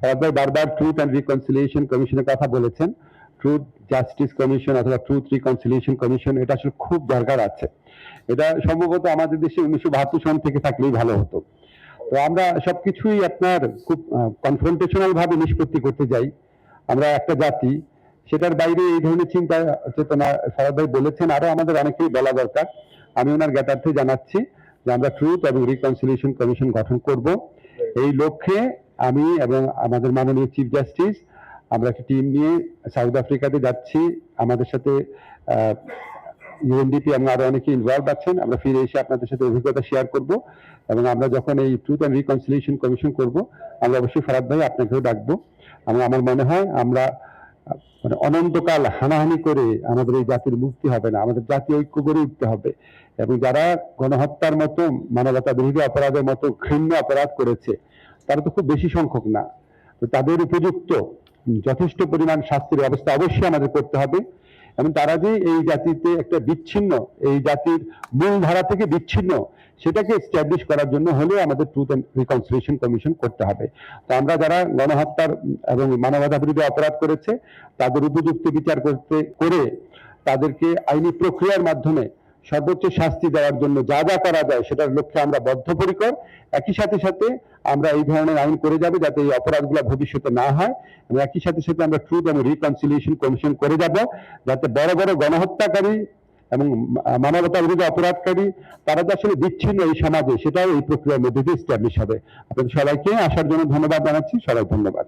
সবাই বারবার truth and reconciliation কমিশনের কথা বলেছেন। ট্রুথ জাস্টিস কমিশন অথবা ট্রুথ রিকনসিলিয়েশন কমিশন এটা আসলে খুব দরকার আছে। এটা সম্ভবত আমাদের দেশে উনিশশো বাহাত্তর সন থেকে থাকলেই ভালো হতো। তো আমরা সবকিছুই আপনার খুব কনফ্রন্টেশনাল ভাবে নিষ্পত্তি করতে যাই। আমরা একটা জাতি, সেটার বাইরে এই ধরনের চিন্তা, চেতনা সারাদ ভাই বলেছেন। আরও আমাদের অনেকেই বলা দরকার। আমি ওনার জ্ঞাতার্থে জানাচ্ছি যে আমরা ট্রুথ এবং রিকনসিলিয়েশন কমিশন গঠন করব। এই লক্ষ্যে আমি এবং আমাদের মাননীয় চিফ জাস্টিস আমরা একটা টিম নিয়ে সাউথ আফ্রিকাতে যাচ্ছি। আমাদের সাথে ইউএনডিপি এবং আরও অনেকে ইনভলভ আছেন। আমরা ফিরে এসে আপনাদের সাথে অভিজ্ঞতা শেয়ার করব এবং আমরা যখন এই ট্রুথ অ্যান্ড রিকনসিলিয়েশন কমিশন করব, আমরা অবশ্যই ফরাদ ভাই আপনাকেও ডাকবো। এবং আমার মনে হয় আমরা মানে অনন্তকাল হানাহানি করে আমাদের এই জাতির মুক্তি হবে না, আমাদের জাতি ঐক্য গড়ে উঠতে হবে। এবং যারা গণহত্যার মতো মানবতা বিরোধী অপরাধের মতো ঘৃণ্য অপরাধ করেছে, তারা তো খুব বেশি সংখ্যক না। তো তাদের উপযুক্ত যথেষ্ট পরিমাণ শাস্তির ব্যবস্থা অবশ্যই আমাদের করতে হবে। এবং তারা যে এই জাতিতে একটা বিচ্ছিন্ন, এই জাতির মূল ধারা থেকে বিচ্ছিন্ন সেটাকে এস্টাবলিশ করার জন্য হলে আমাদের ট্রুথ অ্যান্ড রিকনসিলিয়েশন কমিশন করতে হবে। তো আমরা যারা গণহত্যার এবং মানবতা বিরোধী অপরাধ করেছে, তাদের উপযুক্ত বিচার করতে, করে তাদেরকে আইনি প্রক্রিয়ার মাধ্যমে সর্বোচ্চ শাস্তি দেওয়ার জন্য যা যা করা যায় সেটার লক্ষ্যে আমরা বদ্ধপরিকর। একই সাথে সাথে আমরা এই ধরনের আইন করে যাবে যাতে এই অপরাধগুলো ভবিষ্যতে না হয় এবং একই সাথে সাথে আমরা ট্রুথ এবং রিকনসিলিয়েশন কমিশন করে যাব যাতে বড় বড় গণহত্যাকারী এবং মানবতা বিরোধী অপরাধকারী, তারা তো আসলে বিচ্ছিন্ন এই সমাজে, সেটাও এই প্রক্রিয়ার মধ্যে দিয়ে স্ট্যাবলিশ হবে। আপনাদের সবাইকে আসার জন্য ধন্যবাদ জানাচ্ছি সবাই ধন্যবাদ।